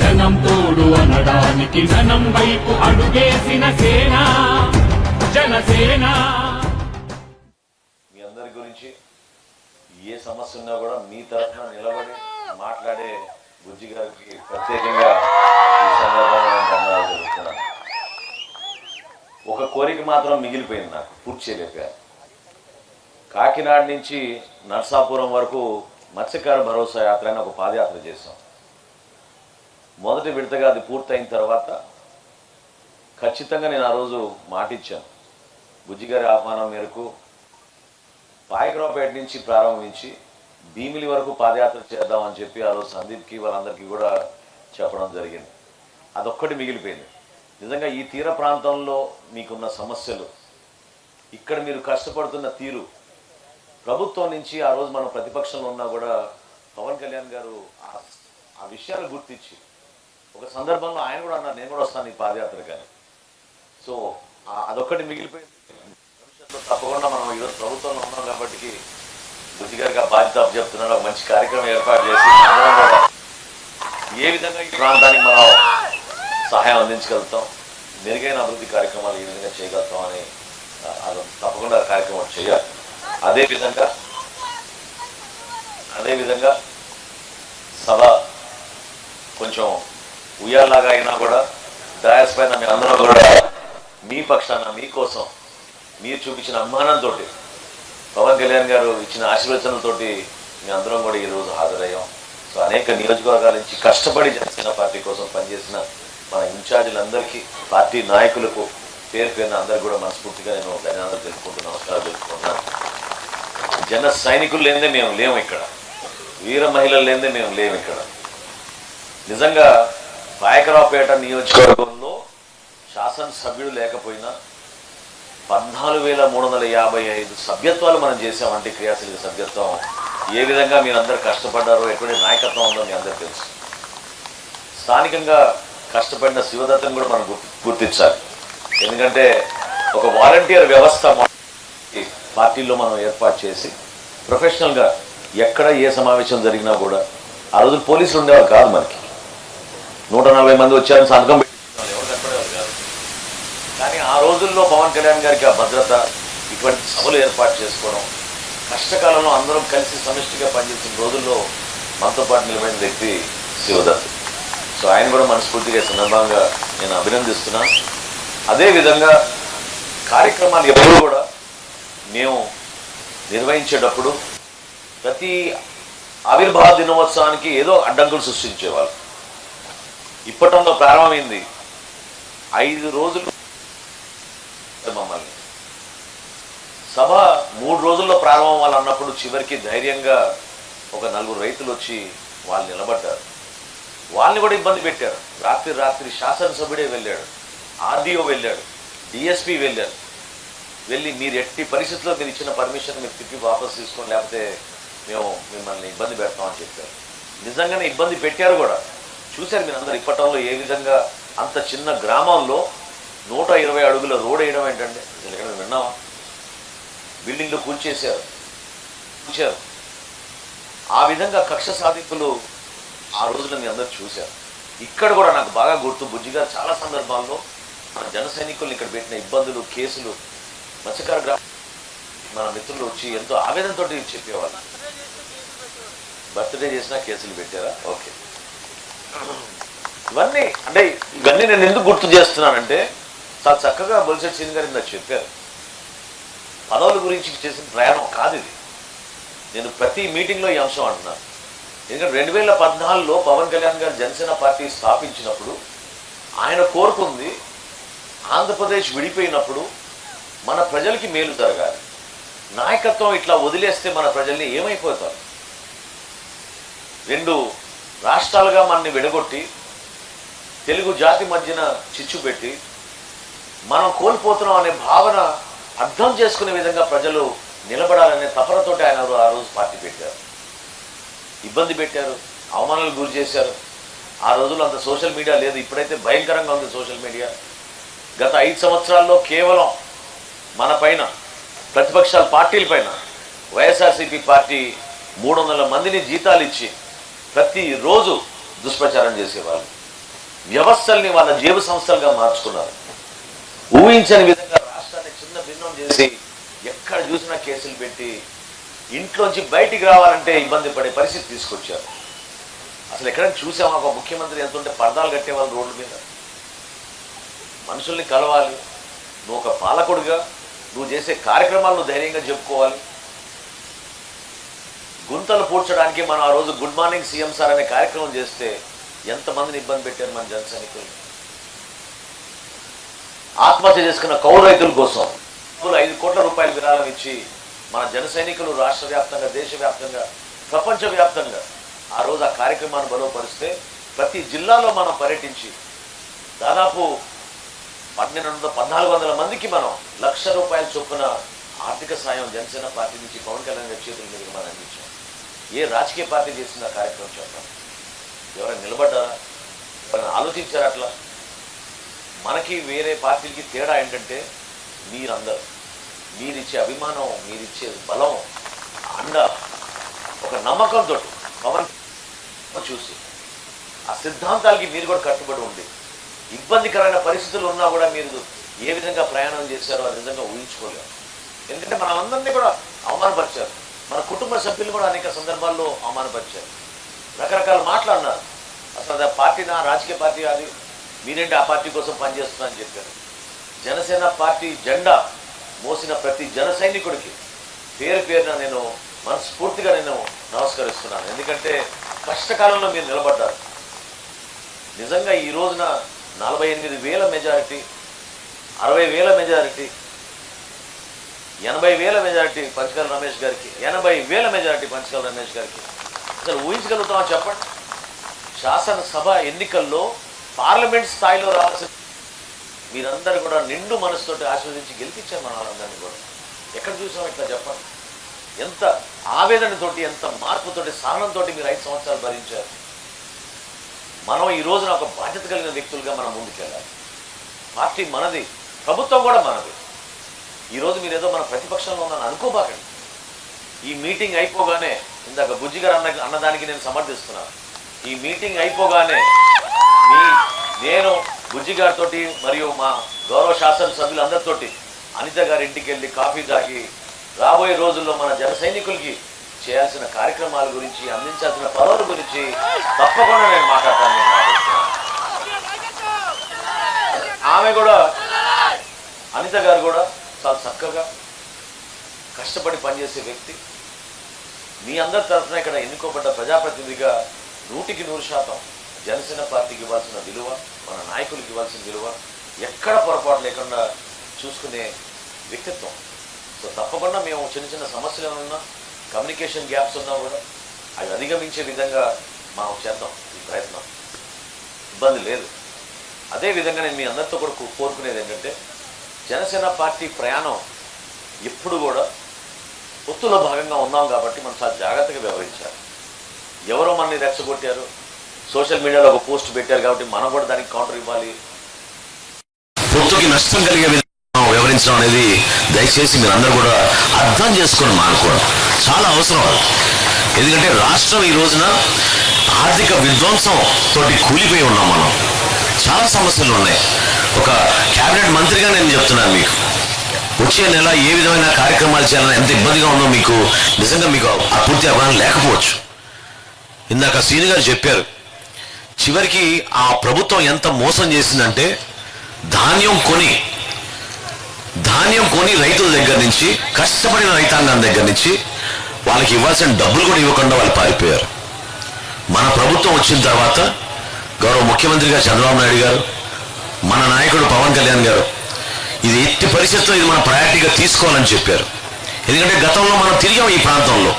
జనం తోడు అనడానికి జనం వైపు అడుగేసిన సేన జనసేన. మీ అందరి గురించి ఏ సమస్య ఉన్నా కూడా మీ తరఫున నిలబడి మాట్లాడే బుజ్జి గారికి ప్రత్యేకంగా ఈ సందర్భంగా ఒక కోరిక మాత్రం మిగిలిపోయింది నాకు పూర్తి చేయలేక కాకినాడ నుంచి నర్సాపురం వరకు మత్స్యకార భరోసా యాత్ర అని ఒక పాదయాత్ర చేశాం. మొదటి విడతగా అది పూర్తయిన తర్వాత ఖచ్చితంగా నేను ఆ రోజు మాటిచ్చాను. బుజ్జిగారి ఆహ్వానం మేరకు పాయకరావుపేట నుంచి ప్రారంభించి భీమిలి వరకు పాదయాత్ర చేద్దామని చెప్పి ఆ రోజు సందీప్కి వాళ్ళందరికీ కూడా చెప్పడం జరిగింది. అదొక్కటి మిగిలిపోయింది. నిజంగా ఈ తీర ప్రాంతంలో మీకున్న సమస్యలు ఇక్కడ మీరు కష్టపడుతున్న తీరు ప్రభుత్వం నుంచి ఆ రోజు మనం ప్రతిపక్షంలో ఉన్నా కూడా పవన్ కళ్యాణ్ గారు ఆ- ఆ విషయాలు గుర్తించి ఒక సందర్భంలో ఆయన కూడా అన్నారు నేను కూడా వస్తాను ఈ పాదయాత్ర కానీ. సో అదొక్కటి మిగిలిపోయింది. భవిష్యత్తులో తప్పకుండా మనం ఈరోజు ప్రభుత్వంలో ఉన్నాం కాబట్టి బుద్ధి గారికి బాధ్యత చెప్తున్నాడు ఒక మంచి కార్యక్రమం ఏర్పాటు చేసి కూడా ఏ విధంగా ఈ ప్రాంతానికి మనం సహాయం అందించగలుగుతాం మెరుగైన అభివృద్ధి కార్యక్రమాలు ఏ విధంగా చేయగలుగుతాం అని అది తప్పకుండా కార్యక్రమం చేయాలి. అదే విధంగా సభ కొంచెం ఉయ్యాలాగా అయినా కూడా డయాస్ పైన మీ అందరూ కూడా మీ పక్షాన మీకోసం మీరు చూపించిన అభిమానంతో పవన్ కళ్యాణ్ గారు ఇచ్చిన ఆశీర్వచనలతోటి మీ అందరం కూడా ఈరోజు హాజరయ్యాం. సో అనేక నియోజకవర్గాల నుంచి కష్టపడి జనసేన పార్టీ కోసం పనిచేసిన మన ఇన్ఛార్జీలందరికీ పార్టీ నాయకులకు పేరు పేరున అందరికీ కూడా మనస్ఫూర్తిగా నేను ధన్యవాదాలు తెలుపుకుంటూ నమస్కారాలు తెలుపుకుంటున్నాను జన సైనికులు లేనిదే మేము లేము ఇక్కడ. వీర మహిళలు లేనిదే మేము లేము ఇక్కడ. నిజంగా పాయకరావుపేట నియోజకవర్గంలో శాసనసభ్యుడు లేకపోయినా పద్నాలుగు వేల మూడు వందల యాభై ఐదు సభ్యత్వాలు మనం చేసామంటే క్రియాశీలక సభ్యత్వం. ఏ విధంగా మీరందరూ కష్టపడ్డారో ఎటువంటి నాయకత్వం ఉందో మీ అందరూ తెలుసు. స్థానికంగా కష్టపడిన శివదత్తను కూడా మనం గుర్తించాలి. ఎందుకంటే ఒక వాలంటీర్ వ్యవస్థ ఈ పార్టీల్లో మనం ఏర్పాటు చేసి ప్రొఫెషనల్గా ఎక్కడ ఏ సమావేశం జరిగినా కూడా ఆ రోజు పోలీసులు ఉండేవారు కాదు మనకి. నూట నలభై మంది వచ్చారని సంతకం పెట్టి ఎవరు కనపడేవారు కాదు. కానీ ఆ రోజుల్లో పవన్ కళ్యాణ్ గారికి ఆ భద్రత ఇటువంటి సభలు ఏర్పాటు చేసుకోవడం కష్టకాలంలో అందరం కలిసి సమిష్టిగా పనిచేసిన రోజుల్లో మనతో పాటు నిలబడిన వ్యక్తి శివదత్. సో ఆయన కూడా మనస్ఫూర్తిగా సందర్భంగా నేను అభినందిస్తున్నాను అదేవిధంగా కార్యక్రమాలు ఎప్పుడూ కూడా మేము నిర్వహించేటప్పుడు ప్రతి ఆవిర్భావ దినోత్సవానికి ఏదో అడ్డంకులు సృష్టించేవాళ్ళు. ఇప్పటంలో ప్రారంభమైంది. ఐదు రోజులు మమ్మల్ని. సభ మూడు రోజుల్లో ప్రారంభం వాళ్ళు అన్నప్పుడు చివరికి ధైర్యంగా ఒక నలుగురు రైతులు వచ్చి వాళ్ళు నిలబడ్డారు. వాళ్ళని కూడా ఇబ్బంది పెట్టారు. రాత్రి రాత్రి శాసనసభ్యుడే వెళ్ళాడు. ఆర్డీఓ వెళ్ళాడు. డిఎస్పి వెళ్ళారు. వెళ్ళి మీరు ఎట్టి పరిస్థితుల్లో మీరు ఇచ్చిన పర్మిషన్ మీరు తిప్పి వాపస్ తీసుకోండి లేకపోతే మేము మిమ్మల్ని ఇబ్బంది పెడతామని చెప్పారు. నిజంగానే ఇబ్బంది పెట్టారు కూడా. చూశారు మీరు అందరు ఇప్పటంలో ఏ విధంగా అంత చిన్న గ్రామంలో నూట ఇరవై అడుగుల రోడ్ వేయడం ఏంటంటే అసలు ఎక్కడ విన్నావా? బిల్డింగ్లు కూల్చేశారు. కూల్చారు. ఆ విధంగా కక్ష సాధింపులు ఆ రోజున మీ అందరు చూశారు. ఇక్కడ కూడా నాకు బాగా గుర్తు బుజ్జి గారు చాలా సందర్భాల్లో మన జన సైనికులను ఇక్కడ పెట్టిన ఇబ్బందులు కేసులు మత్స్యకార గ్రామ మన మిత్రులు వచ్చి ఎంతో ఆవేదనతో చెప్పేవాళ్ళు. బర్త్డే చేసినా కేసులు పెట్టారా? ఓకే. ఇవన్నీ అంటే ఇవన్నీ నేను ఎందుకు గుర్తు చేస్తున్నానంటే చాలా చక్కగా బొలిసెట్ సీన్ గారు నాకు చెప్పారు. పదవుల గురించి చేసిన ప్రయాణం కాదు ఇది. నేను ప్రతి మీటింగ్లో ఈ అంశం అంటున్నాను ఎందుకంటే రెండు వేల పద్నాలుగులో పవన్ కళ్యాణ్ గారు జనసేన పార్టీ స్థాపించినప్పుడు ఆయన కోరుకుంది ఆంధ్రప్రదేశ్ విడిపోయినప్పుడు మన ప్రజలకి మేలు జరగాలి. నాయకత్వం ఇట్లా వదిలేస్తే మన ప్రజల్ని ఏమైపోతారు? రెండు రాష్ట్రాలుగా మనని విడగొట్టి తెలుగు జాతి మధ్యన చిచ్చు పెట్టి మనం కోల్పోతున్నాం అనే భావన అర్థం చేసుకునే విధంగా ప్రజలు నిలబడాలనే తపనతోటి ఆయన ఆ రోజు పార్టీ పెట్టారు. ఇబ్బంది పెట్టారు అవమానాలు గురి చేశారు. ఆ రోజుల్లో అంత సోషల్ మీడియా లేదు ఇప్పుడైతే భయంకరంగా ఉంది సోషల్ మీడియా. గత ఐదు సంవత్సరాల్లో కేవలం మన పైన ప్రతిపక్షాల పార్టీల పైన వైఎస్ఆర్సీపీ పార్టీ మూడు వందల మందిని జీతాలు ఇచ్చి ప్రతిరోజు దుష్ప్రచారం చేసేవాళ్ళు. వ్యవస్థల్ని వాళ్ళ జీవ సంస్థలుగా మార్చుకున్నారు. ఊహించని విధంగా రాష్ట్రాన్ని చిన్న భిన్నం చేసి ఎక్కడ చూసినా కేసులు పెట్టి ఇంట్లోంచి బయటికి రావాలంటే ఇబ్బంది పడే పరిస్థితి తీసుకొచ్చారు. అసలు ఎక్కడైనా చూసామా? ఒక ముఖ్యమంత్రి ఎంత ఉంటే పర్దాలు కట్టేవాళ్ళు రోడ్ల మీద. మనుషుల్ని కలవాలి. నువ్వు ఒక పాలకుడిగా నువ్వు చేసే కార్యక్రమాలను ధైర్యంగా చెప్పుకోవాలి. గుంతలు పూడ్చడానికి మనం ఆ రోజు గుడ్ మార్నింగ్ సీఎం సార్ అనే కార్యక్రమం చేస్తే ఎంతమందిని ఇబ్బంది పెట్టారు మన జన సైనికులు? ఆత్మహత్య చేసుకున్న కౌలు రైతుల కోసం ఐదు కోట్ల రూపాయల విరాళం ఇచ్చి మన జన సైనికులు రాష్ట్ర వ్యాప్తంగా దేశవ్యాప్తంగా ప్రపంచవ్యాప్తంగా ఆ రోజు ఆ కార్యక్రమాన్ని బలపరిస్తే ప్రతి జిల్లాలో మనం పర్యటించి దాదాపు పన్నెండు వందల పద్నాలుగు వందల మందికి మనం లక్ష రూపాయల చొప్పున ఆర్థిక సాయం జనసేన పార్టీ నుంచి పవన్ కళ్యాణ్ గారి చేతుల మీదుగా మనం అందించాం. ఏ రాజకీయ పార్టీ చేసింది ఆ కార్యక్రమం చెప్పండి ఎవరైనా నిలబడ్డారా? ఎవరైనా ఆలోచించారా అట్లా? మనకి వేరే పార్టీలకి తేడా ఏంటంటే మీరందరూ. మీరిచ్చే అభిమానం మీరిచ్చే బలం అండ ఒక నమ్మకంతో పవన్ చూసి. ఆ సిద్ధాంతాలకి మీరు కూడా కట్టుబడి ఉండి. ఇబ్బందికరమైన పరిస్థితులు ఉన్నా కూడా మీరు ఏ విధంగా ప్రయాణం చేశారో అది నిజంగా ఊహించుకోలేము ఎందుకంటే మనం అందరినీ కూడా అవమానపరిచారు. మన కుటుంబ సభ్యులు కూడా అనేక సందర్భాల్లో అవమానపరిచారు. రకరకాల మాటలు అన్నారు. అసలు అది ఆ పార్టీ నా రాజకీయ పార్టీ అది మీరేంటి ఆ పార్టీ కోసం పనిచేస్తున్నా అని చెప్పారు. జనసేన పార్టీ జెండా మోసిన ప్రతి జన సైనికుడికి పేరు పేరున నేను మనస్ఫూర్తిగా నేను నమస్కరిస్తున్నాను. ఎందుకంటే కష్టకాలంలో మీరు నిలబడ్డారు. నిజంగా ఈ రోజున నలభై ఎనిమిది వేల మెజారిటీ అరవై వేల మెజారిటీ ఎనభై వేల మెజారిటీ పంచకల రమేష్ గారికి ఎనభై వేల మెజారిటీ పంచకల రమేష్ గారికి. అసలు ఊహించగలుగుతామా చెప్పండి? శాసనసభ ఎన్నికల్లో పార్లమెంట్ స్థాయిలో రావాల్సిన మీరందరూ కూడా నిండు మనసుతోటి ఆశీర్వదించి గెలిపించారు మన వాళ్ళందరినీ కూడా. ఎక్కడ చూసాం ఇట్లా చెప్పండి. ఎంత ఆవేదనతోటి ఎంత మార్పుతోటి సహనంతో మీరు ఐదు సంవత్సరాలు భరించారు. మనం ఈ రోజున ఒక బాధ్యత కలిగిన వ్యక్తులుగా మనం ముందుకెళ్ళాలి. పార్టీ మనది ప్రభుత్వం కూడా మనది. ఈరోజు మీరు ఏదో మన ప్రతిపక్షంలో ఉందని అనుకోబాకండి. ఈ మీటింగ్ అయిపోగానే ఇందాక బుజ్జిగారు అన్న అన్నదానికి నేను సమర్థిస్తున్నాను ఈ మీటింగ్ అయిపోగానే మీ నేను బుజ్జిగారితో మరియు మా గౌరవ శాసనసభ్యులందరితోటి అనిత గారి ఇంటికి వెళ్ళి కాఫీ తాగి రాబోయే రోజుల్లో మన జన సైనికులకి చేయాల్సిన కార్యక్రమాల గురించి అందించాల్సిన పదవుల గురించి తప్పకుండా నేను మాట్లాడతాను. మాట్లాడుతున్నాను ఆమె కూడా అనిత గారు కూడా చాలా చక్కగా కష్టపడి పనిచేసే వ్యక్తి. మీ అందరి తరఫున ఇక్కడ ఎన్నుకోబడ్డ ప్రజాప్రతినిధిగా నూటికి నూరు శాతం జనసేన పార్టీకి ఇవ్వాల్సిన విలువ మన నాయకులకు ఇవ్వాల్సిన విలువ ఎక్కడ పొరపాటు లేకుండా చూసుకునే వ్యక్తిత్వం. సో తప్పకుండా మేము చిన్న చిన్న సమస్యలు ఉన్నా కమ్యూనికేషన్ గ్యాప్స్ ఉన్నా కూడా అవి అధిగమించే విధంగా మనం చేద్దాం ఈ ప్రయత్నం. ఇబ్బంది లేదు. అదే విధంగా నేను మీ అందరితో కూడా కోరుకునేది ఏంటంటే జనసేన పార్టీ ప్రయాణం ఎప్పుడు కూడా ఒత్తులో భాగంగా ఉన్నాం కాబట్టి మనం చాలా జాగ్రత్తగా వ్యవహరించాలి. ఎవరో మనని రెచ్చగొట్టారు. సోషల్ మీడియాలో ఒక పోస్ట్ పెట్టారు కాబట్టి మనం కూడా దానికి కౌంటర్ ఇవ్వాలి. నష్టం కలిగే విధంగా వివరించడం అనేది దయచేసి మీరందరూ కూడా అర్థం చేసుకొని మానుకోవడం చాలా అవసరం అది. ఎందుకంటే రాష్ట్రం ఈ రోజున ఆర్థిక విధ్వంసం తోటి కూలిపోయి ఉన్నాం మనం. చాలా సమస్యలు ఉన్నాయి. ఒక క్యాబినెట్ మంత్రిగా నేను చెప్తున్నాను మీకు. వచ్చే నెల ఏ విధమైన కార్యక్రమాలు చేయాలని ఎంత ఇబ్బందిగా ఉందో మీకు నిజంగా మీకు ఆ పూర్తి అవగాహన లేకపోవచ్చు. ఇందాక సీని గారు చెప్పారు చివరికి ఆ ప్రభుత్వం ఎంత మోసం చేసిందంటే ధాన్యం కొని ధాన్యం కొని రైతుల దగ్గర నుంచి కష్టపడిన రైతాంగం దగ్గర నుంచి వాళ్ళకి ఇవ్వాల్సిన డబ్బులు కూడా ఇవ్వకుండా వాళ్ళు పారిపోయారు. మన ప్రభుత్వం వచ్చిన తర్వాత గౌరవ ముఖ్యమంత్రిగా చంద్రబాబు నాయుడు గారు మన నాయకుడు పవన్ కళ్యాణ్ గారు. ఇది ఎట్టి పరిస్థితుల్లో ఇది మనం ప్రయారిటీగా తీసుకోవాలని చెప్పారు. ఎందుకంటే గతంలో మనం తిరిగాం ఈ ప్రాంతంలో.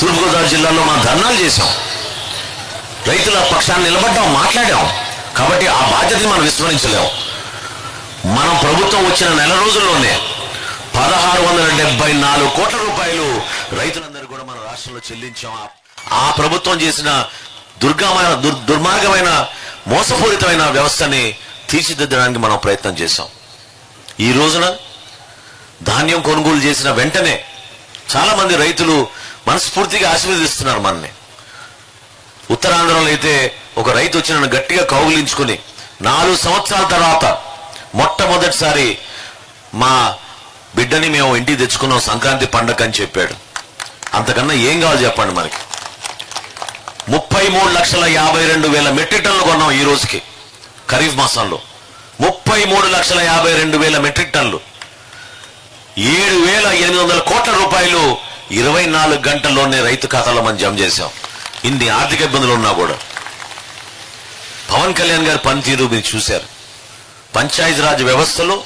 తూర్పుగోదావరి జిల్లాలో మనం ధర్నాలు చేశాం. రైతుల పక్షాన్ని నిలబడ్డాం మాట్లాడాం. కాబట్టి ఆ బాధ్యతని మనం విస్మరించలేము మనం ప్రభుత్వం వచ్చిన నెల రోజుల్లోనే పదహారు వందల డెబ్బై నాలుగు కోట్ల రూపాయలు రైతులందరూ కూడా మన రాష్ట్రంలో చెల్లించాం. ఆ- ఆ ప్రభుత్వం చేసిన దుర్గమైన దుర్ దుర్మార్గమైన మోసపూరితమైన వ్యవస్థని తీర్చిదిద్దడానికి మనం ప్రయత్నం చేశాం. ఈ రోజున ధాన్యం కొనుగోలు చేసిన వెంటనే చాలామంది రైతులు మనస్ఫూర్తిగా ఆశీర్వదిస్తున్నారు మనని ఉత్తరాంధ్రలో అయితే ఒక రైతు వచ్చి నన్ను గట్టిగా కౌగులించుకుని నాలుగు సంవత్సరాల తర్వాత మొట్టమొదటిసారి మా బిడ్డని మేము ఇంటికి తెచ్చుకున్నాం సంక్రాంతి పండగ అని చెప్పాడు. అంతకన్నా ఏం కావాలి చెప్పండి మనకి. ముప్పై మూడు లక్షల యాభై రెండు వేల మెట్రిక్ టన్లు కొన్నాం ఈ రోజుకి. ఖరీఫ్ మాసంలో ముప్పై మూడు లక్షల యాభై రెండు వేల మెట్రిక్ టన్లు ఏడు వేల ఎనిమిది వందల కోట్ల రూపాయలు ఇరవై నాలుగు గంటల్లోనే రైతు ఖాతాలో మనం జమ చేశాం. ఇన్ని ఆర్థిక ఇబ్బందులు ఉన్నా కూడా. పవన్ కళ్యాణ్ గారి పనితీరు మీరు చూశారు. పంచాయతీరాజ్ వ్యవస్థలో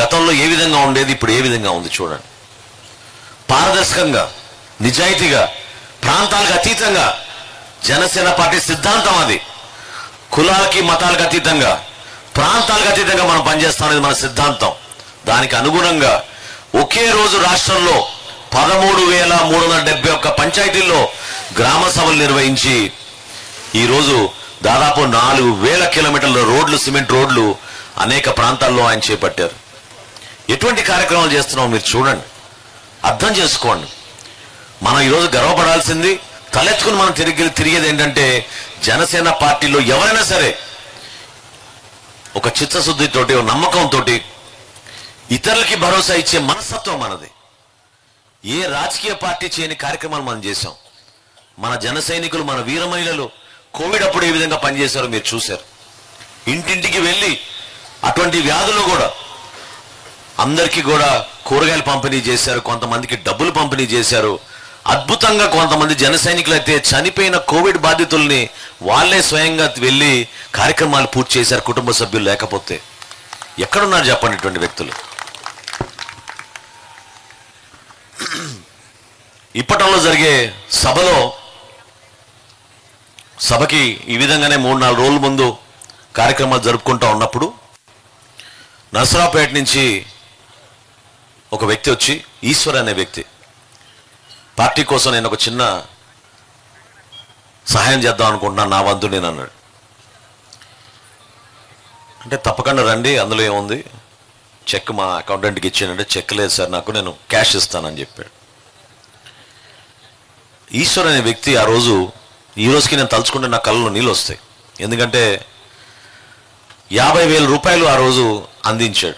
గతంలో ఏ విధంగా ఉండేది ఇప్పుడు ఏ విధంగా ఉంది చూడండి. పారదర్శకంగా నిజాయితీగా ప్రాంతాలకు అతీతంగా జనసేన పార్టీ సిద్ధాంతం అది. కులాలకి మతాలకు అతీతంగా ప్రాంతాలకు అతీతంగా మనం పనిచేస్తాం అనేది మన సిద్ధాంతం. దానికి అనుగుణంగా ఒకే రోజు రాష్ట్రంలో పదమూడు వేల మూడు వందల డెబ్బై ఒక్క పంచాయతీల్లో గ్రామ సభలు నిర్వహించి ఈరోజు దాదాపు నాలుగు వేల కిలోమీటర్ల రోడ్లు సిమెంట్ రోడ్లు అనేక ప్రాంతాల్లో ఆయన చేపట్టారు. ఎటువంటి కార్యక్రమాలు చేస్తున్నామో మీరు చూడండి. అర్థం చేసుకోండి. మనం ఈరోజు గర్వపడాల్సింది తలెత్తుకుని మనం తిరిగి తిరిగేది ఏంటంటే జనసేన పార్టీలో ఎవరైనా సరే ఒక చిత్తశుద్ధితోటి ఒక నమ్మకంతో ఇతరులకి భరోసా ఇచ్చే మనస్తత్వం మనది. ఏ రాజకీయ పార్టీ చేయని కార్యక్రమాలు మనం చేశాం. మన జన సైనికులు మన వీర మహిళలు కోవిడ్ అప్పుడు ఏ విధంగా పనిచేశారో మీరు చూశారు. ఇంటింటికి వెళ్ళి అటువంటి వ్యాధులు కూడా అందరికీ కూడా కూరగాయలు పంపిణీ చేశారు కొంతమందికి డబ్బులు పంపిణీ చేశారు. అద్భుతంగా కొంతమంది జన సైనికులు అయితే చనిపోయిన కోవిడ్ బాధితుల్ని వాళ్ళే స్వయంగా వెళ్ళి కార్యక్రమాలు పూర్తి చేశారు కుటుంబ సభ్యులు లేకపోతే. ఎక్కడున్నారు చెప్పండి ఇటువంటి వ్యక్తులు? ఇప్పటంలో జరిగే సభలో సభకి ఈ విధంగానే మూడు నాలుగు రోజుల ముందు కార్యక్రమాలు జరుపుకుంటూ ఉన్నప్పుడు నర్సరావుపేట నుంచి ఒక వ్యక్తి వచ్చి ఈశ్వర్ అనే వ్యక్తి పార్టీ కోసం నేను ఒక చిన్న సహాయం చేద్దాం అనుకుంటున్నాను నా వంతు నేను అన్నాడు. అంటే తప్పకుండా రండి అందులో ఏముంది? చెక్ మా అకౌంటెంట్కి ఇచ్చానంటే చెక్ లేదు సార్ నాకు నేను క్యాష్ ఇస్తానని చెప్పాడు. ఈశ్వర్ అనే వ్యక్తి ఆ రోజు ఈ రోజుకి నేను తలుచుకుంటే నా కళ్ళలో నీళ్ళు వస్తాయి. ఎందుకంటే యాభై వేల రూపాయలు ఆ రోజు అందించాడు.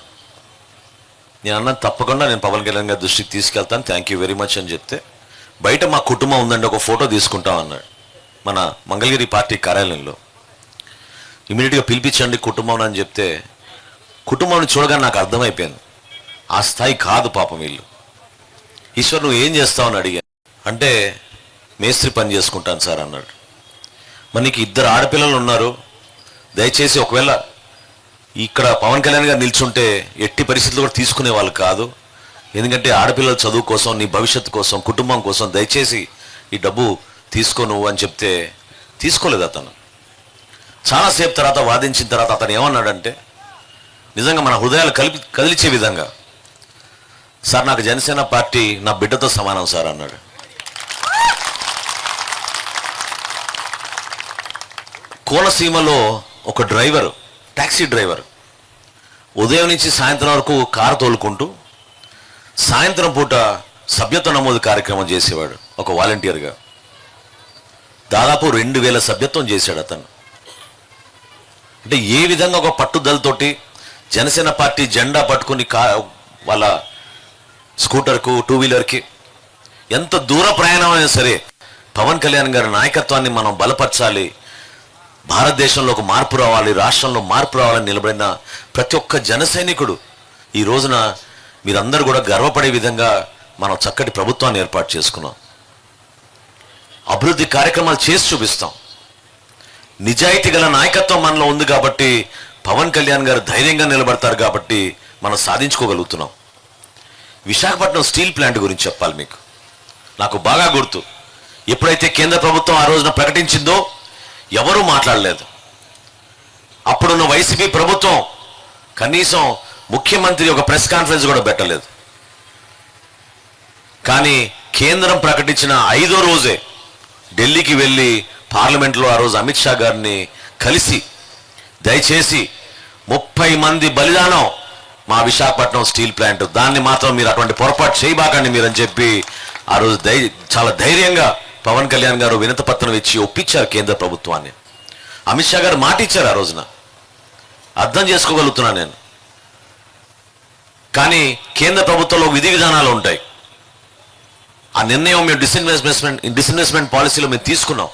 నేను అన్న తప్పకుండా నేను పవన్ కళ్యాణ్ గారి దృష్టికి తీసుకెళ్తాను థ్యాంక్ యూ వెరీ మచ్ అని చెప్తే బయట మా కుటుంబం ఉందండి ఒక ఫోటో తీసుకుంటాం అన్నాడు. మన మంగళగిరి పార్టీ కార్యాలయంలో. ఇమీడియట్గా పిలిపించండి కుటుంబం అని చెప్తే కుటుంబాన్ని చూడగానే నాకు అర్థమైపోయింది. ఆ స్థాయి కాదు పాపం వీళ్ళు. ఈశ్వర్ నువ్వు ఏం చేస్తావు అని అడిగాను. అంటే మేస్త్రి పని చేసుకుంటాను సార్ అన్నాడు. మరి నీకు ఇద్దరు ఆడపిల్లలు ఉన్నారు. దయచేసి ఒకవేళ ఇక్కడ పవన్ కళ్యాణ్ గారు నిల్చుంటే ఎట్టి పరిస్థితులు కూడా తీసుకునే వాళ్ళు కాదు. ఎందుకంటే ఆడపిల్లల చదువు కోసం నీ భవిష్యత్తు కోసం కుటుంబం కోసం దయచేసి ఈ డబ్బు తీసుకో నువ్వు అని చెప్తే తీసుకోలేదు అతను. చాలాసేపు తర్వాత వాదించిన తర్వాత అతను ఏమన్నాడంటే నిజంగా మన హృదయాలు కలిపి కదిలిచే విధంగా. సార్ నాకు జనసేన పార్టీ నా బిడ్డతో సమానం సార్ అన్నాడు. కోనసీమలో ఒక డ్రైవర్ ట్యాక్సీ డ్రైవర్ ఉదయం నుంచి సాయంత్రం వరకు కారు తోలుకుంటూ సాయంత్రం పూట సభ్యత్వ నమోదు కార్యక్రమం చేసేవాడు ఒక వాలంటీర్గా. దాదాపు రెండు వేల సభ్యత్వం చేశాడు అతను. అంటే ఏ విధంగా ఒక పట్టుదలతోటి జనసేన పార్టీ జెండా పట్టుకుని కా వాళ్ళ స్కూటర్కు టూ వీలర్కి ఎంత దూర ప్రయాణం అయినా సరే పవన్ కళ్యాణ్ గారి నాయకత్వాన్ని మనం బలపరచాలి భారతదేశంలో ఒక మార్పు రావాలి రాష్ట్రంలో మార్పు రావాలని నిలబడిన ప్రతి ఒక్క జన సైనికుడు ఈ రోజున మీరందరూ కూడా గర్వపడే విధంగా మనం చక్కటి ప్రభుత్వాన్ని ఏర్పాటు చేసుకున్నాం. అభివృద్ధి కార్యక్రమాలు చేసి చూపిస్తాం. నిజాయితీ గల నాయకత్వం మనలో ఉంది కాబట్టి పవన్ కళ్యాణ్ గారు ధైర్యంగా నిలబడతారు కాబట్టి మనం సాధించుకోగలుగుతున్నాం. విశాఖపట్నం స్టీల్ ప్లాంట్ గురించి చెప్పాలి మీకు. నాకు బాగా గుర్తు. ఎప్పుడైతే కేంద్ర ప్రభుత్వం ఆ రోజున ప్రకటించిందో ఎవరూ మాట్లాడలేదు. అప్పుడున్న వైసీపీ ప్రభుత్వం కనీసం ముఖ్యమంత్రి ఒక ప్రెస్ కాన్ఫరెన్స్ కూడా పెట్టలేదు. కానీ కేంద్రం ప్రకటించిన ఐదో రోజే ఢిల్లీకి వెళ్ళి పార్లమెంట్లో ఆ రోజు అమిత్ షా గారిని కలిసి దయచేసి ముప్పై మంది బలిదానం మా విశాఖపట్నం స్టీల్ ప్లాంట్. దాన్ని మాత్రం మీరు అటువంటి పొరపాటు చేయబాకండి మీరని చెప్పి ఆ రోజు ధై చాలా ధైర్యంగా పవన్ కళ్యాణ్ గారు వినతపత్రం ఇచ్చి ఒప్పించారు కేంద్ర ప్రభుత్వాన్ని. అమిత్ షా గారు మాట ఇచ్చారు ఆ రోజున. అర్థం చేసుకోగలుగుతున్నా నేను. కానీ కేంద్ర ప్రభుత్వంలో విధి విధానాలు ఉంటాయి. ఆ నిర్ణయం మేము డిస్ఇన్వెస్ట్మెంట్ డిస్ఇన్వెస్ట్మెంట్ పాలసీలో మేము తీసుకున్నాం.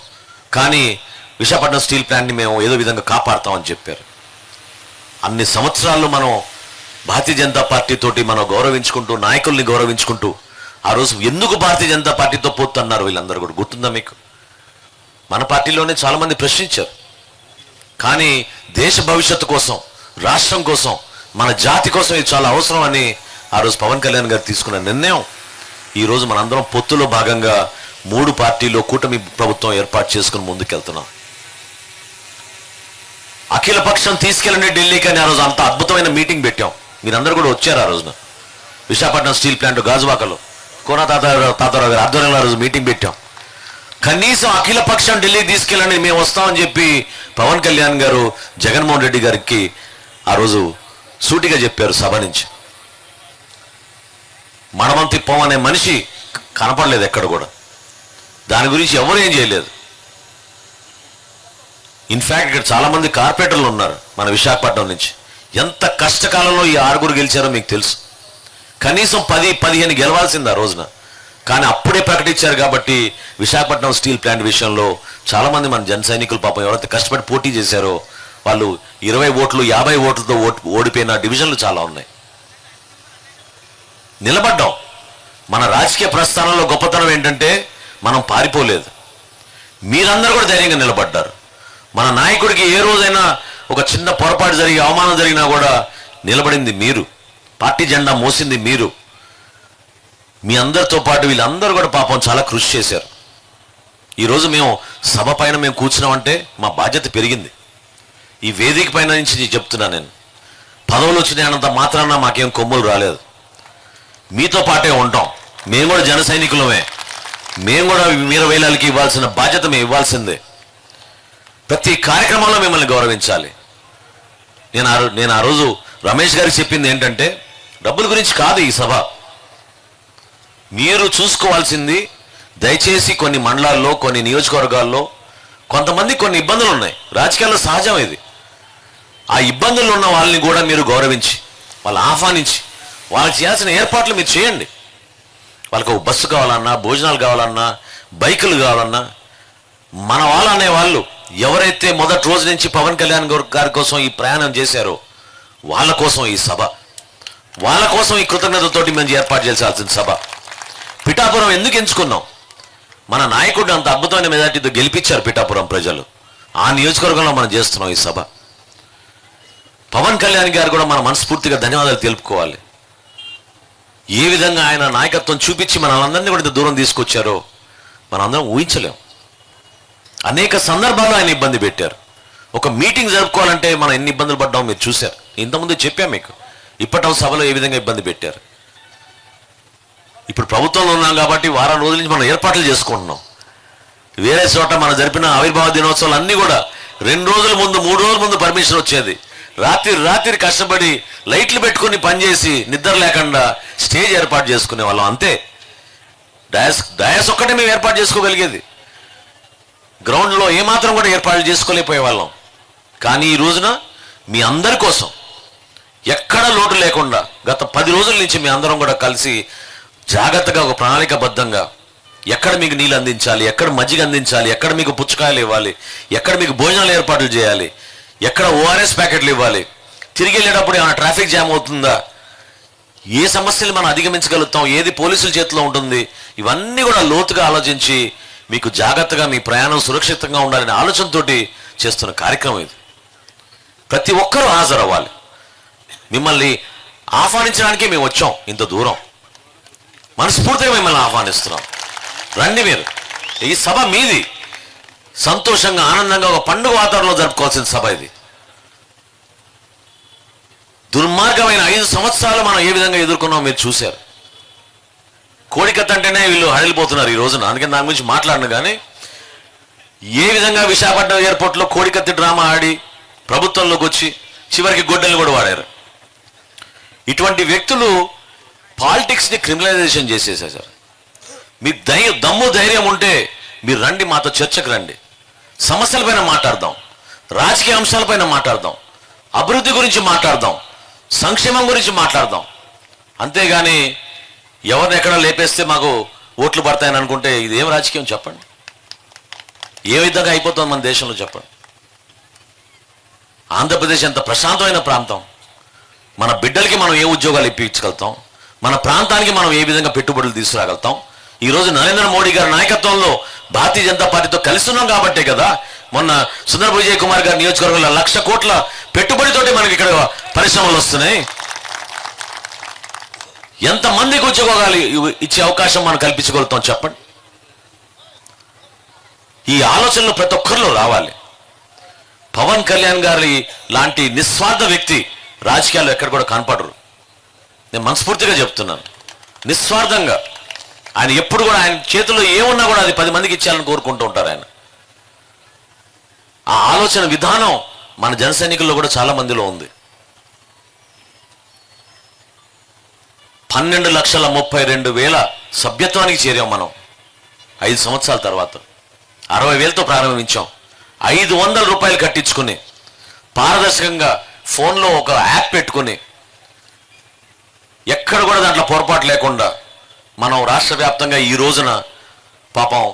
కానీ విశాఖపట్నం స్టీల్ ప్లాంట్ని మేము ఏదో విధంగా కాపాడతామని చెప్పారు. అన్ని సంవత్సరాల్లో మనం భారతీయ జనతా పార్టీతోటి మనం గౌరవించుకుంటూ నాయకుల్ని గౌరవించుకుంటూ ఆ రోజు ఎందుకు భారతీయ జనతా పార్టీతో పోతున్నారు వీళ్ళందరూ కూడా గుర్తుందా మీకు? మన పార్టీలోనే చాలామంది ప్రశ్నించారు. కానీ దేశ భవిష్యత్తు కోసం రాష్ట్రం కోసం మన జాతి కోసం ఇది చాలా అవసరం అని ఆ రోజు పవన్ కళ్యాణ్ గారు తీసుకున్న నిర్ణయం. ఈ రోజు మనందరం పొత్తులో భాగంగా మూడు పార్టీలో కూటమి ప్రభుత్వం ఏర్పాటు చేసుకుని ముందుకెళ్తున్నాం. అఖిల పక్షం తీసుకెళ్ళండి ఢిల్లీకి అని ఆ రోజు అంత అద్భుతమైన మీటింగ్ పెట్టాం. మీరందరూ కూడా వచ్చారు ఆ రోజున. విశాఖపట్నం స్టీల్ ప్లాంట్ గాజువాకలో. కోన తాతారావు తాతారావు గారు ఆధ్వర్యంలో ఆ రోజు మీటింగ్ పెట్టాం. కనీసం అఖిల పక్షం ఢిల్లీకి తీసుకెళ్ళండి మేము వస్తామని చెప్పి పవన్ కళ్యాణ్ గారు జగన్మోహన్ రెడ్డి గారికి ఆ రోజు సూటిగా చెప్పారు సభ నుంచి. మడమం తిప్పం అనే మనిషి కనపడలేదు ఎక్కడ కూడా. దాని గురించి ఎవరు ఏం చేయలేదు. ఇన్ఫ్యాక్ట్ ఇక్కడ చాలా మంది కార్పొరేటర్లు ఉన్నారు మన విశాఖపట్నం నుంచి. ఎంత కష్టకాలంలో ఈ ఆరుగురు గెలిచారో మీకు తెలుసు. కనీసం పది పదిహేను గెలవాల్సింది ఆ రోజున. కానీ అప్పుడే ప్రకటించారు కాబట్టి విశాఖపట్నం స్టీల్ ప్లాంట్ విషయంలో చాలా మంది మన జన సైనికులు పాపం ఎవరైతే కష్టపడి పోటీ చేశారో వాళ్ళు ఇరవై ఓట్లు యాభై ఓట్లతో ఓటు ఓడిపోయిన డివిజన్లు చాలా ఉన్నాయి. నిలబడ్డాం. మన రాజకీయ ప్రస్థానంలో గొప్పతనం ఏంటంటే మనం పారిపోలేదు. మీరందరూ కూడా ధైర్యంగా నిలబడ్డారు. మన నాయకుడికి ఏ రోజైనా ఒక చిన్న పొరపాటు జరిగి అవమానం జరిగినా కూడా నిలబడింది మీరు. పార్టీ జెండా మోసింది మీరు. మీ అందరితో పాటు వీళ్ళందరూ కూడా పాపం చాలా కృషి చేశారు. ఈరోజు మేము సభ పైన మేము కూర్చున్నామంటే మా బాధ్యత పెరిగింది. ఈ వేదిక పైన నుంచి నేను చెప్తున్నా నేను. పదవులు వచ్చినాయనంత మాత్రాన మాకేం కొమ్ములు రాలేదు. మీతో పాటే ఉంటాం. మేము కూడా జన సైనికులమే. మేము కూడా వీర వేలాలకి ఇవ్వాల్సిన బాధ్యత మేము ఇవ్వాల్సిందే. ప్రతి కార్యక్రమంలో మిమ్మల్ని గౌరవించాలి. నేను ఆ రో- నేను ఆ రోజు రమేష్ గారికి చెప్పింది ఏంటంటే డబ్బుల గురించి కాదు ఈ సభ. మీరు చూసుకోవాల్సింది దయచేసి కొన్ని మండలాల్లో కొన్ని నియోజకవర్గాల్లో కొంతమంది కొన్ని ఇబ్బందులు ఉన్నాయి. రాజకీయాల్లో సహజం ఇది. ఆ ఇబ్బందులు ఉన్న వాళ్ళని కూడా మీరు గౌరవించి వాళ్ళు ఆహ్వానించి వాళ్ళకి చేయాల్సిన ఏర్పాట్లు మీరు చేయండి. వాళ్ళకు బస్సు కావాలన్నా భోజనాలు కావాలన్నా బైకులు కావాలన్నా మన వాళ్ళు అనే వాళ్ళు ఎవరైతే మొదటి రోజు నుంచి పవన్ కళ్యాణ్ గారు- గారి కోసం ఈ ప్రయాణం చేశారో వాళ్ళ కోసం ఈ సభ. వాళ్ళ కోసం ఈ కృతజ్ఞతతోటి మేము ఏర్పాటు చేయాల్సిన సభ. పిఠాపురం ఎందుకు ఎంచుకున్నాం? మన నాయకుడు అంత అద్భుతమైన మెజార్టీతో గెలిపించారు పిఠాపురం ప్రజలు. ఆ నియోజకవర్గంలో మనం చేస్తున్నాం ఈ సభ. పవన్ కళ్యాణ్ గారు కూడా మన మనస్ఫూర్తిగా ధన్యవాదాలు తెలుపుకోవాలి. ఏ విధంగా ఆయన నాయకత్వం చూపించి మనందరినీ కూడా దూరం తీసుకొచ్చారో మనందరం ఊహించలేం. అనేక సందర్భాల్లో ఆయన ఇబ్బంది పెట్టారు. ఒక మీటింగ్ జరుపుకోవాలంటే మనం ఎన్ని ఇబ్బందులు పడ్డామో మీరు చూశారు. ఇంతకుముందు చెప్పాం మీకు ఇప్పటి సభలో ఏ విధంగా ఇబ్బంది పెట్టారు. ఇప్పుడు ప్రభుత్వంలో ఉన్నాం కాబట్టి వారం రోజుల నుంచి మనం ఏర్పాట్లు చేసుకుంటున్నాం. వేరే చోట మనం జరిపిన ఆవిర్భావ దినోత్సవాలు అన్నీ కూడా రెండు రోజుల ముందు మూడు రోజుల ముందు పర్మిషన్ వచ్చేది. రాత్రి రాత్రి కష్టపడి లైట్లు పెట్టుకుని పనిచేసి నిద్ర లేకుండా స్టేజ్ ఏర్పాటు చేసుకునే వాళ్ళం అంతే. డయాస్ డయాస్ ఒక్కటే మేము ఏర్పాటు చేసుకోగలిగేది. గ్రౌండ్లో ఏమాత్రం కూడా ఏర్పాట్లు చేసుకోలేకపోయే వాళ్ళం కానీ ఈ రోజున మీ అందరి కోసం ఎక్కడ లోటు లేకుండా గత పది రోజుల నుంచి మీ అందరం కూడా కలిసి జాగ్రత్తగా ఒక ప్రణాళికబద్ధంగా ఎక్కడ మీకు నీళ్ళు అందించాలి ఎక్కడ మజ్జిగ అందించాలి ఎక్కడ మీకు పుచ్చకాయలు ఇవ్వాలి ఎక్కడ మీకు భోజనాలు ఏర్పాట్లు చేయాలి ఎక్కడ ఓఆర్ఎస్ ప్యాకెట్లు ఇవ్వాలి? తిరిగి వెళ్ళేటప్పుడు ఏమైనా ట్రాఫిక్ జామ్ అవుతుందా? ఏ సమస్యలు మనం అధిగమించగలుగుతాం? ఏది పోలీసుల చేతిలో ఉంటుంది? ఇవన్నీ కూడా లోతుగా ఆలోచించి మీకు జాగ్రత్తగా మీ ప్రయాణం సురక్షితంగా ఉండాలనే ఆలోచనతోటి చేస్తున్న కార్యక్రమం ఇది. ప్రతి ఒక్కరూ హాజరవ్వాలి. మిమ్మల్ని ఆహ్వానించడానికే మేము వచ్చాం ఇంత దూరం. మనస్ఫూర్తిగా మిమ్మల్ని ఆహ్వానిస్తున్నాం. రండి మీరు. ఈ సభ మీది. సంతోషంగా ఆనందంగా ఒక పండుగ వాతావరణంలో జరుపుకోవాల్సిన సభ ఇది. దుర్మార్గమైన ఐదు సంవత్సరాలు మనం ఏ విధంగా ఎదుర్కొన్నామో మీరు చూశారు. కోడికత్త అంటేనే వీళ్ళు హడలిపోతున్నారు ఈ రోజున. అందుకని దాని గురించి మాట్లాడను కానీ ఏ విధంగా విశాఖపట్నం ఎయిర్పోర్ట్లో కోడికత్తి డ్రామా ఆడి ప్రభుత్వంలోకి వచ్చి చివరికి గొడ్డలు కూడా వాడారు. ఇటువంటి వ్యక్తులు పాలిటిక్స్ని క్రిమినలైజేషన్ చేసేసారు సార్. మీ దయ దమ్ము ధైర్యం ఉంటే మీరు రండి మాతో చర్చకు రండి. సమస్యలపైన మాట్లాడదాం. రాజకీయ అంశాలపైన మాట్లాడదాం. అభివృద్ధి గురించి మాట్లాడదాం. సంక్షేమం గురించి మాట్లాడదాం. అంతేగాని ఎవరిని ఎక్కడ లేపేస్తే మాకు ఓట్లు పడతాయని అనుకుంటే ఇది ఏం రాజకీయం చెప్పండి. ఏ విధంగా అయిపోతుంది మన దేశంలో చెప్పండి. ఆంధ్రప్రదేశ్ ఎంత ప్రశాంతమైన ప్రాంతం. మన బిడ్డలకి మనం ఏ ఉద్యోగాలు ఇప్పించగలుగుతాం? మన ప్రాంతానికి మనం ఏ విధంగా పెట్టుబడులు తీసుకురాగలుగుతాం? ఈ రోజు నరేంద్ర మోడీ గారి నాయకత్వంలో భారతీయ జనతా పార్టీతో కలిసి ఉన్నాం కాబట్టే కదా మొన్న సుందర విజయ్ కుమార్ గారి నియోజకవర్గంలో లక్ష కోట్ల పెట్టుబడితోటి మనకి ఇక్కడ పరిశ్రమలు వస్తున్నాయి. ఎంతమందికి ఉద్యోగాలు ఇచ్చే అవకాశం మనం కల్పించగలుగుతాం చెప్పండి. ఈ ఆలోచనలు ప్రతి ఒక్కరిలో రావాలి. పవన్ కళ్యాణ్ గారి లాంటి నిస్వార్థ వ్యక్తి రాజకీయాల్లో ఎక్కడ కూడా కనపడరు. నేను మనస్ఫూర్తిగా చెప్తున్నాను. నిస్వార్థంగా. ఆయన ఎప్పుడు కూడా ఆయన చేతిలో ఏమున్నా కూడా అది పది మందికి ఇచ్చేయాలని కోరుకుంటూ ఉంటారు ఆయన. ఆ ఆలోచన విధానం మన జన కూడా చాలా మందిలో ఉంది. పన్నెండు లక్షల ముప్పై రెండు వేల సభ్యత్వానికి చేరాం మనం. ఐదు సంవత్సరాల తర్వాత. అరవై వేలతో ప్రారంభించాం. ఐదు వందల రూపాయలు కట్టించుకుని పారదర్శకంగా ఫోన్లో ఒక యాప్ పెట్టుకుని ఎక్కడ కూడా దాంట్లో పొరపాటు లేకుండా మనం రాష్ట్ర వ్యాప్తంగా ఈ రోజున పాపం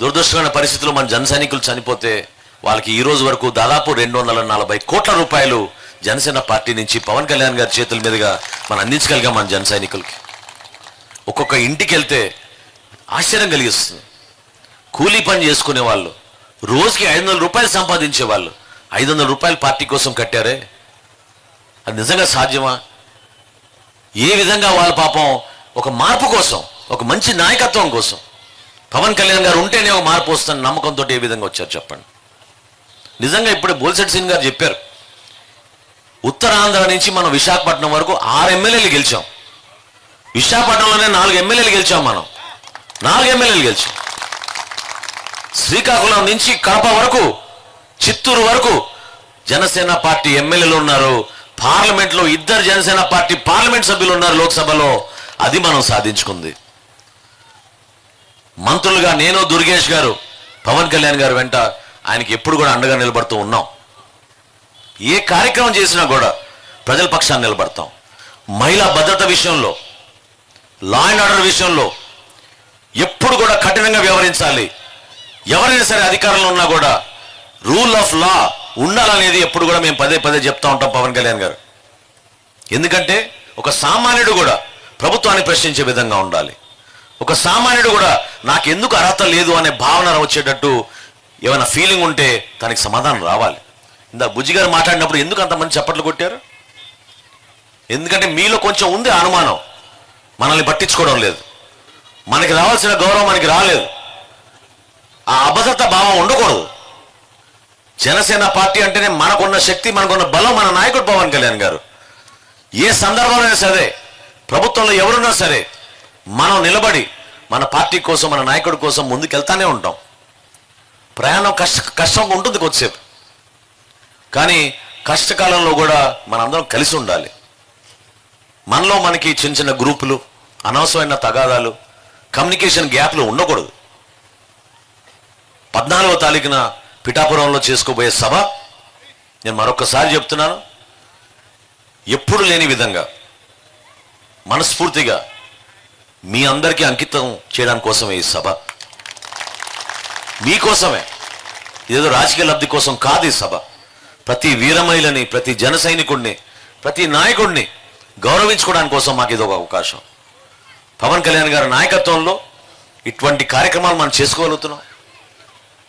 దురదృష్టమైన పరిస్థితుల్లో మన జన సైనికులు చనిపోతే వాళ్ళకి ఈ రోజు వరకు దాదాపు రెండు వందల నలభై కోట్ల రూపాయలు జనసేన పార్టీ నుంచి పవన్ కళ్యాణ్ గారి చేతుల మీదుగా మనం అందించగలిగాం మన జన సైనికులకి. ఒక్కొక్క ఇంటికి వెళ్తే ఆశ్చర్యం కలిగిస్తుంది. కూలీ పని చేసుకునే వాళ్ళు రోజుకి ఐదు వందల రూపాయలు సంపాదించే వాళ్ళు ఐదు వందల రూపాయలు పార్టీ కోసం కట్టారే? అది నిజంగా సాధ్యమా? ఏ విధంగా వాళ్ళ పాపం ఒక మార్పు కోసం ఒక మంచి నాయకత్వం కోసం పవన్ కళ్యాణ్ గారు ఉంటేనే ఒక మార్పు వస్తుంది నమ్మకంతో ఏ విధంగా వచ్చారు చెప్పండి. నిజంగా ఇప్పుడు బోల్సెట్ సింగ్ గారు చెప్పారు. ఉత్తరాంధ్ర నుంచి మనం విశాఖపట్నం వరకు ఆరు ఎమ్మెల్యేలు గెలిచాం. విశాఖపట్నంలోనే నాలుగు ఎమ్మెల్యేలు గెలిచాం మనం. నాలుగు ఎమ్మెల్యేలు గెలిచాం. శ్రీకాకుళం నుంచి కడప వరకు చిత్తూరు వరకు జనసేన పార్టీ ఎమ్మెల్యేలు ఉన్నారు. పార్లమెంట్లో ఇద్దరు జనసేన పార్టీ పార్లమెంట్ సభ్యులు ఉన్నారు లోక్సభలో. అది మనం సాధించుకుంది. మంత్రులుగా నేను దుర్గేష్ గారు పవన్ కళ్యాణ్ గారు వెంట ఆయనకి ఎప్పుడు కూడా అండగా నిలబడుతూ ఉన్నాం. ఏ కార్యక్రమం చేసినా కూడా ప్రజల పక్షాన్ని నిలబడతాం. మహిళా భద్రత విషయంలో లా అండ్ ఆర్డర్ విషయంలో ఎప్పుడు కూడా కఠినంగా వ్యవహరించాలి. ఎవరైనా సరే అధికారంలో ఉన్నా కూడా రూల్ ఆఫ్ లా ఉండాలనేది ఎప్పుడు కూడా మేము పదే పదే చెప్తా ఉంటాం పవన్ కళ్యాణ్ గారు. ఎందుకంటే ఒక సామాన్యుడు కూడా ప్రభుత్వాన్ని ప్రశ్నించే విధంగా ఉండాలి. ఒక సామాన్యుడు కూడా నాకు ఎందుకు అర్హత లేదు అనే భావన వచ్చేటట్టు ఏమైనా ఫీలింగ్ ఉంటే తనకి సమాధానం రావాలి. ఇందా బుజ్జి గారు మాట్లాడినప్పుడు ఎందుకు అంతమంది చప్పట్లు కొట్టారు? ఎందుకంటే మీలో కొంచెం ఉంది అనుమానం. మనల్ని పట్టించుకోవడం లేదు. మనకి రావాల్సిన గౌరవం మనకి రాలేదు. ఆ అభద్రత భావం ఉండకూడదు. జనసేన పార్టీ అంటేనే మనకున్న శక్తి మనకున్న బలం మన నాయకుడు పవన్ కళ్యాణ్ గారు. ఏ సందర్భంలో సరే ప్రభుత్వంలో ఎవరున్నా సరే మనం నిలబడి మన పార్టీ కోసం మన నాయకుడి కోసం ముందుకెళ్తానే ఉంటాం. ప్రయాణం కష్ట కష్టంగా ఉంటుంది కొద్దిసేపు. కానీ కష్టకాలంలో కూడా మనందరం కలిసి ఉండాలి. మనలో మనకి చిన్న చిన్న గ్రూపులు అనవసరమైన తగాదాలు కమ్యూనికేషన్ గ్యాప్లు ఉండకూడదు. పద్నాలుగో తారీఖున పిఠాపురంలో చేసుకోబోయే సభ నేను మరొకసారి చెప్తున్నాను. ఎప్పుడు లేని విధంగా మనస్ఫూర్తిగా మీ అందరికీ అంకితం చేయడానికి కోసమే ఈ సభ. మీకోసమే. ఏదో రాజకీయ లబ్ధి కోసం కాదు ఈ సభ. ప్రతి వీరమహిళని ప్రతి జన సైనికుడిని ప్రతి నాయకుడిని గౌరవించుకోవడానికి కోసం మాకు ఇది ఒక అవకాశం. పవన్ కళ్యాణ్ గారి నాయకత్వంలో ఇటువంటి కార్యక్రమాలు మనం చేసుకోగలుగుతున్నాం.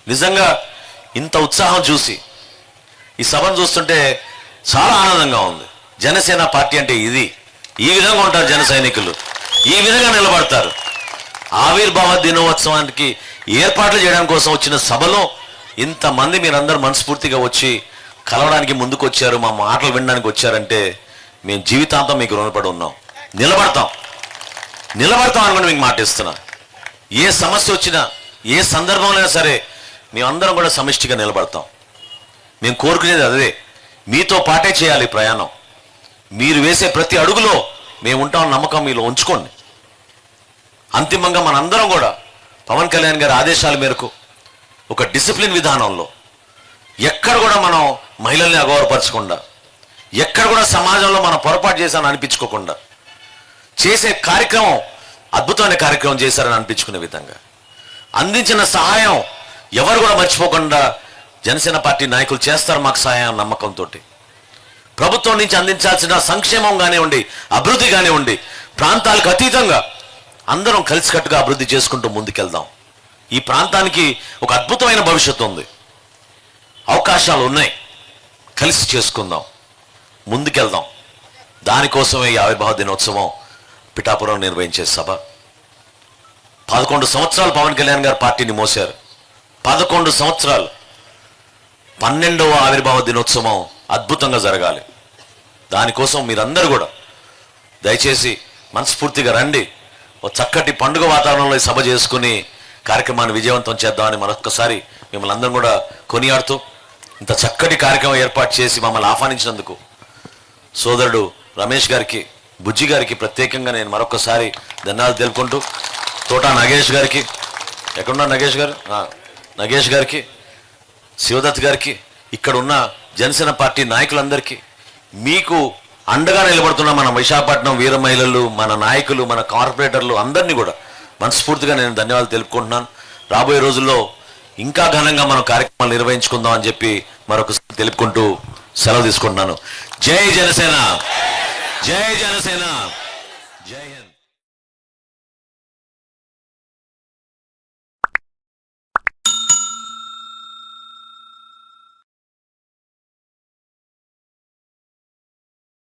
నిజంగా ఇంత ఉత్సాహం చూసి ఈ సభను చూస్తుంటే చాలా ఆనందంగా ఉంది. జనసేన పార్టీ అంటే ఇది. ఈ విధంగా ఉంటారు జన సైనికులు. ఈ విధంగా నిలబడతారు. ఆవిర్భావ దినోత్సవానికి ఏర్పాట్లు చేయడం కోసం వచ్చిన సభలో ఇంతమంది మీరందరూ మనస్ఫూర్తిగా వచ్చి కలవడానికి ముందుకు వచ్చారు మా మాటలు వినడానికి వచ్చారంటే మేము జీవితాంతం మీకు రుణపడి ఉన్నాం. నిలబడతాం. నిలబడతాం అనుకుని మీకు మాటిస్తున్నా. ఏ సమస్య వచ్చినా ఏ సందర్భంలో అయినా సరే మేమందరం కూడా సమిష్టిగా నిలబడతాం. మేము కోరుకునేది అదే. మీతో పాటే చేయాలి ప్రయాణం. మీరు వేసే ప్రతి అడుగులో మేము ఉంటాం నమ్మకం మీలో ఉంచుకోండి. అంతిమంగా మనందరం కూడా పవన్ కళ్యాణ్ గారి ఆదేశాల మేరకు ఒక డిసిప్లిన్ విధానంలో ఎక్కడ కూడా మనం మహిళల్ని అగౌరవపరచకుండా ఎక్కడ కూడా సమాజంలో మనం పొరపాటు చేశామని అనిపించుకోకుండా చేసే కార్యక్రమం అద్భుతమైన కార్యక్రమం చేశారని అనిపించుకునే విధంగా. అందించిన సహాయం ఎవరు కూడా మర్చిపోకుండా జనసేన పార్టీ నాయకులు చేస్తారు మాకు సహాయం నమ్మకంతో ప్రభుత్వం నుంచి అందించాల్సిన సంక్షేమం కానివ్వండి అభివృద్ధి కానివ్వండి ప్రాంతాలకు అతీతంగా అందరం కలిసికట్టుగా అభివృద్ధి చేసుకుంటూ ముందుకెళ్దాం. ఈ ప్రాంతానికి ఒక అద్భుతమైన భవిష్యత్తు ఉంది. అవకాశాలు ఉన్నాయి. కలిసి చేసుకుందాం. ముందుకెళ్దాం. దానికోసమే ఈ ఆవిర్భావ దినోత్సవం పిఠాపురం నిర్వహించే సభ. పదకొండు సంవత్సరాలు పవన్ కళ్యాణ్ గారు పార్టీని మోశారు. పదకొండు సంవత్సరాలు పన్నెండవ ఆవిర్భావ దినోత్సవం అద్భుతంగా జరగాలి. దానికోసం మీరందరూ కూడా దయచేసి మనస్ఫూర్తిగా రండి. ఓ చక్కటి పండుగ వాతావరణంలో సభ చేసుకుని కార్యక్రమాన్ని విజయవంతం చేద్దామని మరొక్కసారి మిమ్మల్ని అందరం కూడా కొనియాడుతూ ఇంత చక్కటి కార్యక్రమం ఏర్పాటు చేసి మమ్మల్ని ఆహ్వానించినందుకు సోదరుడు రమేష్ గారికి బుజ్జి గారికి ప్రత్యేకంగా నేను మరొకసారి ధన్యవాదాలు తెలుపుకుంటూ తోటా నగేష్ గారికి ఎక్కడున్నా నగేష్ గారు? నగేష్ గారికి శివదత్ గారికి ఇక్కడ ఉన్న జనసేన పార్టీ నాయకులందరికీ మీకు అండగా నిలబడుతున్న మన విశాఖపట్నం వీర మహిళలు మన నాయకులు మన కార్పొరేటర్లు అందరినీ కూడా మనస్ఫూర్తిగా నేను ధన్యవాదాలు తెలుపుకుంటున్నాను. రాబోయే రోజుల్లో ఇంకా ఘనంగా మనం కార్యక్రమాలు నిర్వహించుకుందాం అని చెప్పి మరొకసారి తెలుపుకుంటూ సెలవు తీసుకుంటున్నాను. జై జనసేన! జై జనసేన! జై